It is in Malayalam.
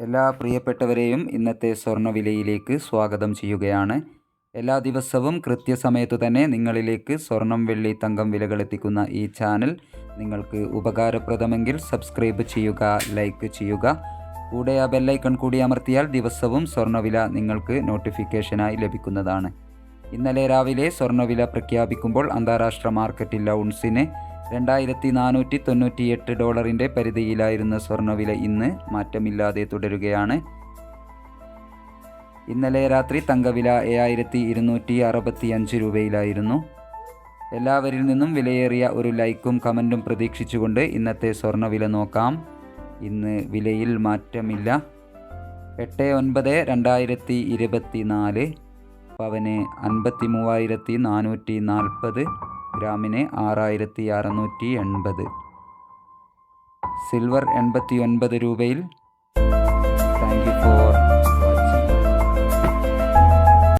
എല്ലാ പ്രിയപ്പെട്ടവരെയും ഇന്നത്തെ സ്വർണവിലയിലേക്ക് സ്വാഗതം ചെയ്യുകയാണ്. എല്ലാ ദിവസവും കൃത്യസമയത്ത് തന്നെ നിങ്ങളിലേക്ക് സ്വർണം വെള്ളി തങ്കം വിലകൾ എത്തിക്കുന്ന ഈ ചാനൽ നിങ്ങൾക്ക് ഉപകാരപ്രദമെങ്കിൽ സബ്സ്ക്രൈബ് ചെയ്യുക ലൈക്ക് ചെയ്യുക. കൂടെ ആ ബെല്ലൈക്കൺ കൂടി അമർത്തിയാൽ ദിവസവും സ്വർണവില നിങ്ങൾക്ക് നോട്ടിഫിക്കേഷനായി ലഭിക്കുന്നതാണ്. ഇന്നലെ രാവിലെ സ്വർണവില പ്രഖ്യാപിക്കുമ്പോൾ അന്താരാഷ്ട്ര മാർക്കറ്റിൽ ഔൺസിന് രണ്ടായിരത്തി നാനൂറ്റി തൊണ്ണൂറ്റിയെട്ട് ഡോളറിന്റെ പരിധിയിലായിരുന്ന സ്വർണവില ഇന്ന് മാറ്റമില്ലാതെ തുടരുകയാണ്. ഇന്നലെ രാത്രി തങ്കവില ഏഴായിരത്തി ഇരുന്നൂറ്റി അറുപത്തി അഞ്ച് രൂപയിലായിരുന്നു. എല്ലാവരിൽ നിന്നും വിലയേറിയ ഒരു ലൈക്കും കമന്റും പ്രതീക്ഷിച്ചുകൊണ്ട് ഇന്നത്തെ സ്വർണവില നോക്കാം. ഇന്ന് വിലയിൽ മാറ്റമില്ല. എട്ട് ഒൻപത് രണ്ടായിരത്തി ഇരുപത്തി നാല് പവന് അൻപത്തി മൂവായിരത്തി നാനൂറ്റി നാൽപ്പത് ഗ്രാമിന് ആറായിരത്തി അറുന്നൂറ്റി എൺപത്. സിൽവർ എൺപത്തി ഒൻപത് രൂപയിൽ